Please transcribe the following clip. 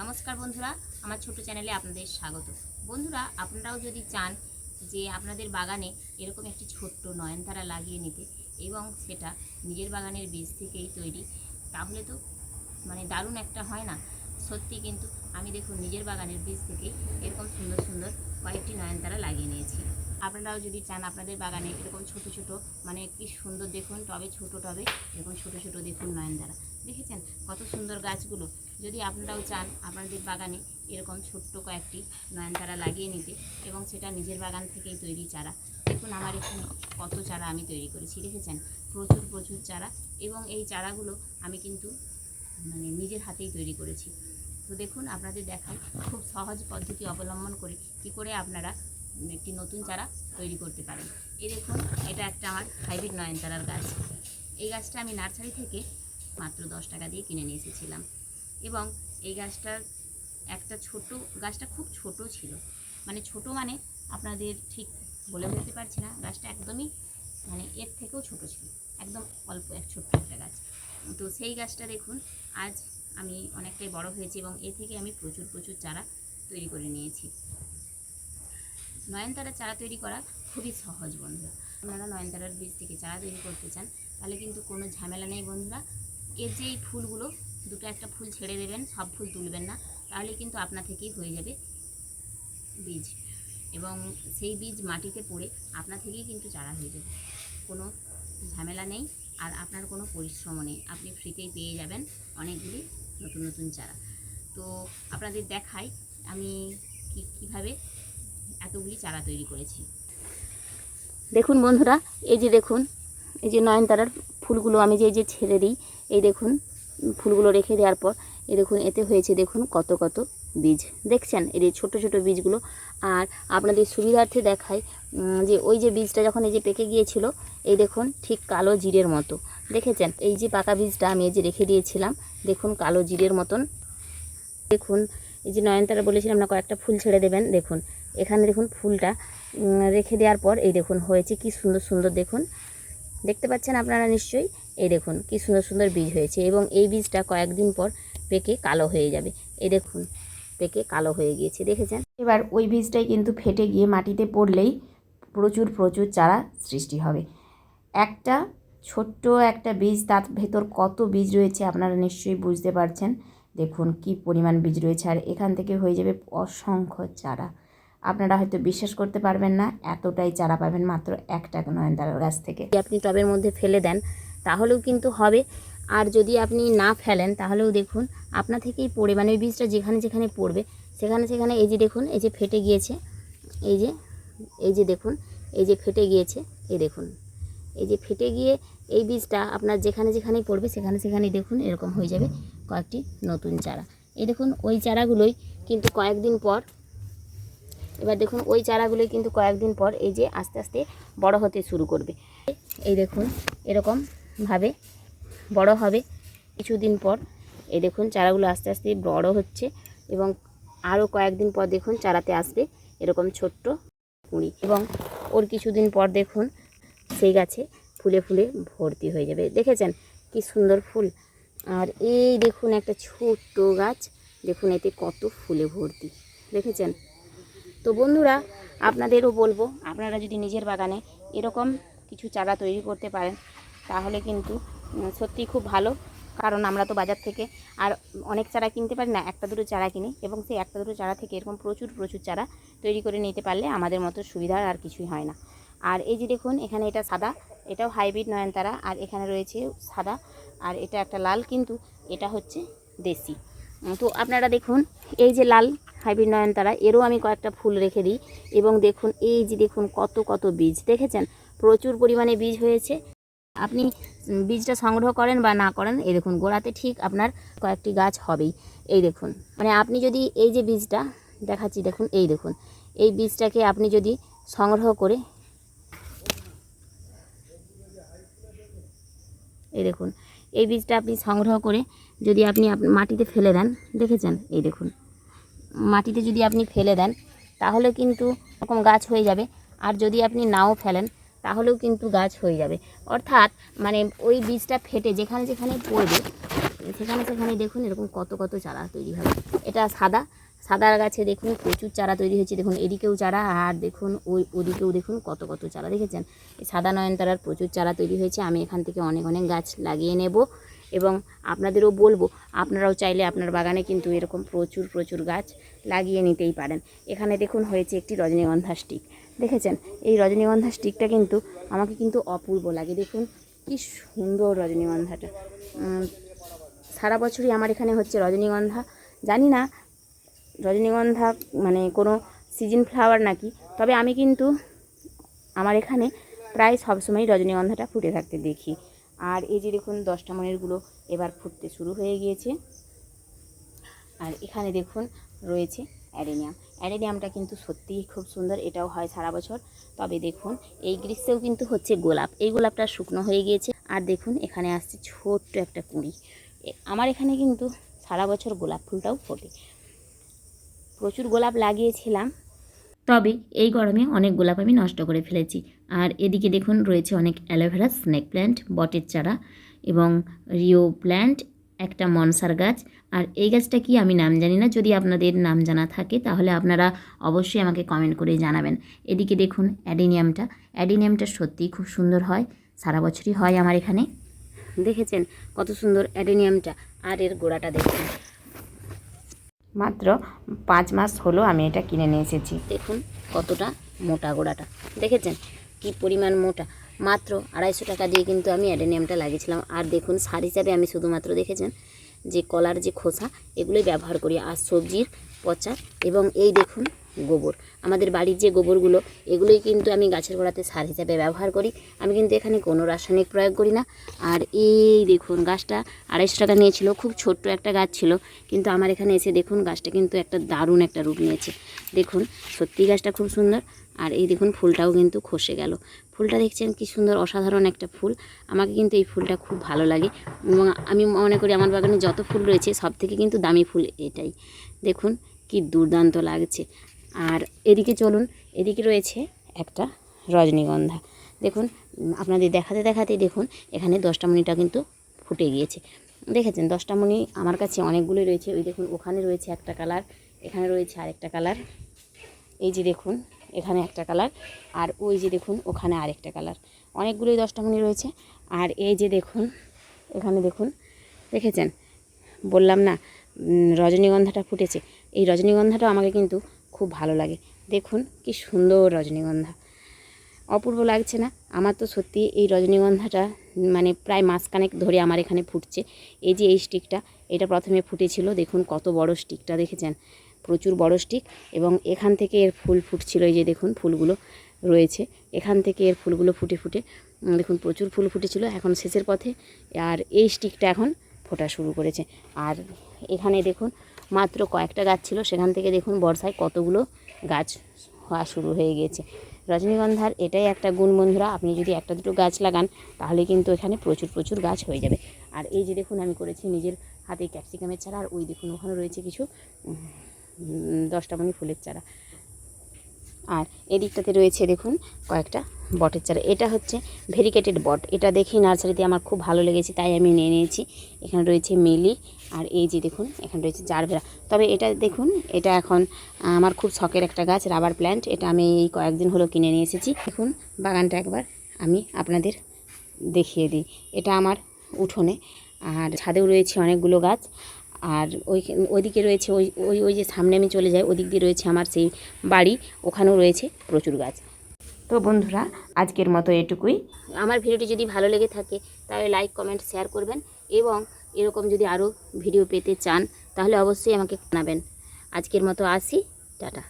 নমস্কার বন্ধুরা, আমার ছোট চ্যানেলে আপনাদের স্বাগত। বন্ধুরা, আপনারাও যদি চান যে আপনাদের বাগানে এরকম একটি ছোট্ট নয়নতারা লাগিয়ে নিতে এবং সেটা নিজের বাগানের বীজ থেকেই তৈরি, তাহলে তো মানে দারুণ একটা হয় না? সত্যি কিন্তু আমি দেখুন নিজের বাগানের বীজ থেকেই এরকম সুন্দর সুন্দর কয়েকটি নয়নতারা লাগিয়ে নিয়েছি। আপনারাও যদি চান আপনাদের বাগানে এরকম ছোট ছোট মানে কি সুন্দর দেখুন, টবে ছোট টবে এরকম ছোট ছোট দেখুন নয়নতারা। দেখেছেন কত সুন্দর গাছগুলো? যদি আপনারাও চান আপনাদের বাগানে এরকম ছোট্ট কয়েকটি নয়নতারা লাগিয়ে নিতে এবং সেটা নিজের বাগান থেকেই তৈরি চারা। দেখুন আমার এখানে কত চারা আমি তৈরি করেছি, দেখেছেন? প্রচুর প্রচুর চারা এবং এই চারাগুলো আমি কিন্তু মানে নিজের হাতেই তৈরি করেছি। তো দেখুন, আপনাদের দেখাই খুব সহজ পদ্ধতি অবলম্বন করে কী করে আপনারা একটি নতুন চারা তৈরি করতে পারেন। এই দেখুন, এটা একটা আমার হাইব্রিড নয়নতারার গাছ। এই গাছটা আমি নার্সারি থেকে মাত্র দশ টাকা দিয়ে কিনে নিয়ে এসেছিলাম। এবং এই গাছটার একটা ছোট, গাছটা খুব ছোট ছিল। মানে ছোট মানে আপনাদের ঠিক বলে বলতে পারছি না, গাছটা একদমই মানে এর থেকেও ছোট ছিল, একদম অল্প, এক ছোট্ট একটা গাছ। তো সেই গাছটা দেখুন, আজ আমি অনেকটাই বড় হয়েছি এবং এ থেকে আমি প্রচুর প্রচুর চারা তৈরি করে নিয়েছি। নয়নতারা চারা তৈরি করা খুবই সহজ বন্ধুরা। আপনারা নয়নতারার বীজ থেকে চারা তৈরি করতে চান, তাহলে কিন্তু কোনো ঝামেলা নেই বন্ধুরা। এর যে এই ফুলগুলো দুটো একটা ফুল ছেড়ে দেবেন, সব ফুল তুলবেন না, তাহলে কিন্তু আপনা থেকেই হয়ে যাবে বীজ। এবং সেই বীজ মাটিতে পড়ে আপনা থেকেই কিন্তু চারা হয়ে যাবে। কোনো ঝামেলা নেই আর আপনার কোনো পরিশ্রমও নেই। আপনি ফ্রিতেই পেয়ে যাবেন অনেকগুলি নতুন নতুন চারা। তো আপনাদের দেখাই আমি কী, কীভাবে এতগুলি চারা তৈরি করেছি। দেখুন বন্ধুরা, এই যে দেখুন, এই যে নয়নতারার ফুলগুলো আমি যে যে ছেড়ে দিই, এই দেখুন ফুলগুলো রেখে দেওয়ার পর, এ দেখুন, এতে হয়েছে দেখুন কত কত বীজ। দেখছেন? এই ছোটো ছোটো বীজগুলো। আর আপনাদের সুবিধার্থে দেখায় যে ওই যে বীজটা যখন এই যে পেকে গিয়েছিল, এই দেখুন ঠিক কালো জিরের মতো। দেখেছেন? এই যে পাকা বীজটা আমি এই যে রেখে দিয়েছিলাম, দেখুন কালো জিরের মতন। দেখুন, এই যে নয়নতারা বলেছিলাম না কয়েকটা ফুল ছেড়ে দেবেন। দেখুন, এখানে দেখুন ফুলটা রেখে দেওয়ার পর, এই দেখুন হয়েছে কি সুন্দর সুন্দর দেখুন। দেখতে পাচ্ছেন আপনারা নিশ্চয়ই? এই দেখুন, কি সুন্দর সুন্দর বীজ হয়েছে এবং এই বীজটা কয়েকদিন পর পেকে কালো হয়ে যাবে। এই দেখুন, পেকে কালো হয়ে গিয়েছে, দেখেছেন? এবার ওই বীজটাই কিন্তু ফেটে গিয়ে মাটিতে পড়লেই প্রচুর প্রচুর চারা সৃষ্টি হবে। একটা ছোট্ট একটা বীজ, তার ভেতর কত বীজ রয়েছে আপনারা নিশ্চয়ই বুঝতে পারছেন। দেখুন, কি পরিমাণ বীজ রয়েছে, আর এখান থেকে হয়ে যাবে অসংখ্য চারা। আপনারা হয়তো বিশ্বাস করতে পারবেন না, এতটাই চারা পাবেন মাত্র একটা নয়নতারার গাছ থেকে। আপনি টবের মধ্যে ফেলে দেন তাহলেও কিন্তু হবে। আর যদি আপনি না ফেলেন, তাহলেও দেখুন, আপনা থেকেই পড়ে মানে ওই বীজটা যেখানে যেখানে পড়বে, সেখানে সেখানে এই যে দেখুন, এই যে ফেটে গিয়েছে, এই যে এই যে দেখুন, এই যে ফেটে গিয়েছে, এই দেখুন, এই যে ফেটে গিয়ে এই বীজটা আপনার যেখানে যেখানেই পড়বে, সেখানে সেখানেই দেখুন, এরকম হয়ে যাবে কয়েকটি নতুন চারা। এই দেখুন, ওই চারাগুলোই কিন্তু কয়েকদিন পর, এবার দেখুন, ওই চারাগুলোই কিন্তু কয়েকদিন পর এই যে আস্তে আস্তে বড় হতে শুরু করবে। এই দেখুন এরকমভাবে বড় হবে। কিছুদিন পর, এই দেখুন চারাগুলো আস্তে আস্তে বড় হচ্ছে এবং আরও কয়েকদিন পর দেখুন চারাতে আসবে এরকম ছোট্ট কুঁড়ি এবং ওর কিছুদিন পর দেখুন সেই গাছে ফুলে ফুলে ভর্তি হয়ে যাবে। দেখেছেন কি সুন্দর ফুল? আর এই দেখুন একটা ছোট্ট গাছ, দেখুন এতে কত ফুলে ভর্তি। দেখেছেন? তো বন্ধুরা, আপনাদেরও বলব, আপনারা যদি নিজের বাগানে এরকম কিছু চারা তৈরি করতে পারেন তাহলে কিন্তু উম, সত্যিই খুব ভালো। কারণ আমরা তো বাজার থেকে আর অনেক চারা কিনতে পারি না একটা দুটো চারা কিনি এবং সেই একটা দুটো চারা থেকে এরকম প্রচুর প্রচুর চারা তৈরি করে নিতে পারলে আমাদের মতো সুবিধা আর কিছুই হয় না। আর এই যে দেখুন এখানে এটা সাদা এটাও হাইব্রিড নয়নতারা আর এখানে রয়েছে সাদা আর এটা একটা লাল কিন্তু এটা হচ্ছে দেশি। তো আপনারা দেখুন এই যে লাল হাইব্রিড নয়নতারা এরও আমি কয়েকটা ফুল রেখে দিই। এবং দেখুন এই যে দেখুন কত কত বীজ দেখেছেন? প্রচুর পরিমাণে বীজ হয়েছে। আপনি বীজটা সংগ্রহ করেন বা না করেন, এই দেখুন, গোড়াতে ঠিক আপনার কয়েকটি গাছ হবেই। এই দেখুন মানে আপনি যদি এই যে বীজটা দেখাচ্ছি, দেখুন, এই দেখুন, এই বীজটাকে আপনি যদি সংগ্রহ করে, এই দেখুন, এই বীজটা আপনি সংগ্রহ করে যদি আপনি মাটিতে ফেলে দেন, দেখেছেন? এই দেখুন, মাটিতে যদি আপনি ফেলে দেন, তাহলে কিন্তু এরকম গাছ হয়ে যাবে। আর যদি আপনি নাও ফেলেন তাহলেও কিন্তু গাছ হয়ে যাবে। অর্থাৎ মানে ওই বীজটা ফেটে যেখানে যেখানে পড়বে, সেখানে সেখানে দেখুন এরকম কত কত চারা তৈরি হবে। এটা সাদা সাদার গাছে দেখুন প্রচুর চারা তৈরি হয়েছে। দেখুন এদিকেও চারা, আর দেখুন ওই ওদিকেও দেখুন কত কত চারা দেখেছেন? এই সাদা নয়নতারার প্রচুর চারা তৈরি হয়েছে। আমি এখান থেকে অনেক অনেক গাছ লাগিয়ে নেব। এবং আপনাদেরও বলব, আপনারাও চাইলে আপনার বাগানে কিন্তু এরকম প্রচুর প্রচুর গাছ লাগিয়ে নিতেই পারেন। এখানে দেখুন হয়েছে একটি রজনীগন্ধা স্টিক। দেখেছেন? এই রজনীগন্ধা স্টিকটা কিন্তু আমাকে কিন্তু অপূর্ব লাগে। দেখুন, কি সুন্দর রজনীগন্ধাটা। সারা বছরই আমার এখানে হচ্ছে রজনীগন্ধা। জানি না, রজনীগন্ধা মানে কোনো সিজন ফ্লাওয়ার নাকি, তবে আমি কিন্তু আমার এখানে প্রায় সবসময় রজনীগন্ধাটা ফুটে থাকতে দেখি। আর এই যে দেখুন, দশটা মনেরগুলো এবার ফুটতে শুরু হয়ে গিয়েছে। আর এখানে দেখুন, রয়েছে অ্যাডেনিয়াম। অ্যাডেনিয়ামটা কিন্তু সত্যিই খুব সুন্দর, এটাও হয় সারা বছর। তবে দেখুন, এই গ্রীষ্মেও কিন্তু হচ্ছে গোলাপ। এই গোলাপটা শুকনো হয়ে গিয়েছে। আর দেখুন, এখানে আসছে ছোট্ট একটা কুঁড়ি। আমার এখানে কিন্তু সারা বছর গোলাপ ফুলটাও ফোটে। প্রচুর গোলাপ লাগিয়েছিলাম তবে এই গরমে অনেক গোলাপ আমি নষ্ট করে ফেলেছি। আর এদিকে দেখুন, রয়েছে অনেক অ্যালোভেরা স্নেক প্ল্যান্ট বটের চারা এবং রিও প্ল্যান্ট একটা মনসার গাছ। আর এই গাছটা কি আমি নাম জানি না, যদি আপনাদের নাম জানা থাকে তাহলে আপনারা অবশ্যই আমাকে কমেন্ট করে জানাবেন। এদিকে দেখুন, অ্যাডিনিয়ামটা। অ্যাডিনিয়ামটা সত্যিই খুব সুন্দর হয়, সারা বছরই হয় আমার এখানে। দেখেছেন কত সুন্দর অ্যাডেনিয়ামটা। আর এর গোড়াটা দেখুন। মাত্র পাঁচ মাস হলো আমি এটা কিনে নিয়ে এসেছি। দেখুন কতটা মোটা গোড়াটা। দেখেছেন? কি পরিমাণ মোটা। মাত্র আড়াইশো টাকা দিয়ে কিন্তু আমি অ্যাডেনিয়ামটা লাগিয়েছিলাম। আর দেখুন, সার হিসাবে আমি শুধুমাত্র দেখেছেন যে কলার যে খোসা, এগুলোই ব্যবহার করি। আর সবজির পচা এবং এই দেখুন গোবর। আমাদের বাড়ির যে গোবরগুলো, এগুলোই কিন্তু আমি গাছের গোড়াতে সার হিসাবে ব্যবহার করি। আমি কিন্তু এখানে কোনো রাসায়নিক প্রয়োগ করি না। আর এই দেখুন গাছটা আড়াইশো টাকা নিয়েছিল, খুব ছোট্ট একটা গাছ ছিল। কিন্তু আমার এখানে এসে দেখুন গাছটা কিন্তু একটা দারুণ একটা রূপ নিয়েছে। দেখুন সত্যি গাছটা খুব সুন্দর। আর এই দেখুন ফুলটাও কিন্তু খসে গেল। ফুলটা দেখছেন কি সুন্দর, অসাধারণ একটা ফুল। আমাকে কিন্তু এই ফুলটা খুব ভালো লাগে। এবং আমি মনে করি আমার বাগানে যত ফুল রয়েছে সব থেকে কিন্তু দামি ফুল এটাই। দেখুন কি দুর্দান্ত লাগছে। আর এদিকে চলুন, এদিকে রয়েছে একটা রজনীগন্ধা। দেখুন আপনাদের দেখাতে দেখাতে দেখুন, এখানে দশটা মণিটা কিন্তু ফুটে গিয়েছে। দেখেছেন, দশটা মণি আমার কাছে অনেকগুলোই রয়েছে। ওই দেখুন, ওখানে রয়েছে একটা কালার, এখানে রয়েছে আরেকটা কালার। এই যে দেখুন, এখানে একটা কালার, আর ওই যে দেখুন, ওখানে আরেকটা কালার। অনেকগুলোই দশটা মণি রয়েছে। আর এই যে দেখুন, এখানে দেখুন, দেখেছেন? বললাম না রজনীগন্ধাটা ফুটেছে। এই রজনীগন্ধাটা আমাকে কিন্তু খুব ভালো লাগে। দেখুন কি সুন্দর রজনীগন্ধা। অপূর্ব লাগছে না? আমার তো সত্যি এই রজনীগন্ধাটা মানে প্রায় মাসখানেক ধরে আমার এখানে ফুটছে। এই যে এই স্টিকটা, এটা প্রথমে ফুটেছিল, দেখুন কত বড় স্টিকটা দেখেছেন? প্রচুর বড় স্টিক এবং এখান থেকে এর ফুল ফুটছিল, এই যে দেখুন ফুলগুলো রয়েছে। এখান থেকে এর ফুলগুলো ফুটে ফুটে দেখুন প্রচুর ফুল ফুটেছিল এখন শেষের পথে। আর এই স্টিকটা এখন ফোটা শুরু করেছে। আর এখানে দেখুন মাত্র কয়েকটা গাছ ছিল, সেখান থেকে দেখুন বর্ষায় কতগুলো গাছ হওয়া শুরু হয়ে গেছে রজনীগন্ধার এটাই একটা গুণ বন্ধুরা, আপনি যদি একটা দুটো গাছ লাগান, তাহলে কিন্তু এখানে প্রচুর প্রচুর গাছ হয়ে যাবে। আর এই যে দেখুন, আমি করেছি নিজের হাতে ক্যাপসিকামের চারা, আর ওই দেখুন ওখানে রয়েছে কিছু দশটা মনি ফুলের চারা। আর এদিকটাতে রয়েছে দেখুন কয়েকটা বটের চারা। এটা হচ্ছে ভেরিকেটেড বট। এটা দেখেই নার্সারিতে আমার খুব ভালো লেগেছে, তাই আমি নিয়ে নিয়েছি এখানে রয়েছে মিলি আর এই যে দেখুন, এখানে রয়েছে জারভেরা তবে এটা দেখুন, এটা এখন আমার খুব শখের একটা গাছ, রাবার প্ল্যান্ট। এটা আমি এই কয়েকদিন হলো কিনে নিয়ে এসেছি। দেখুন, বাগানটা একবার আমি আপনাদের দেখিয়ে দিই। এটা আমার উঠোনে। আর ছাদেও রয়েছে অনেকগুলো গাছ। আর ওই ওইদিকে রয়েছে ওই ওই ওই যে সামনে আমি চলে যাই, ওদিক দিয়ে রয়েছে আমার সেই বাড়ি, ওখানেও রয়েছে প্রচুর গাছ। তো বন্ধুরা, আজকের মতো এটুকুই। আমার ভিডিওটি যদি ভালো লেগে থাকে, তাহলে লাইক কমেন্ট শেয়ার করবেন এবং এরকম যদি আরও ভিডিও পেতে চান, তাহলে অবশ্যই আমাকে জানাবেন। আজকের মতো আসি, টাটা।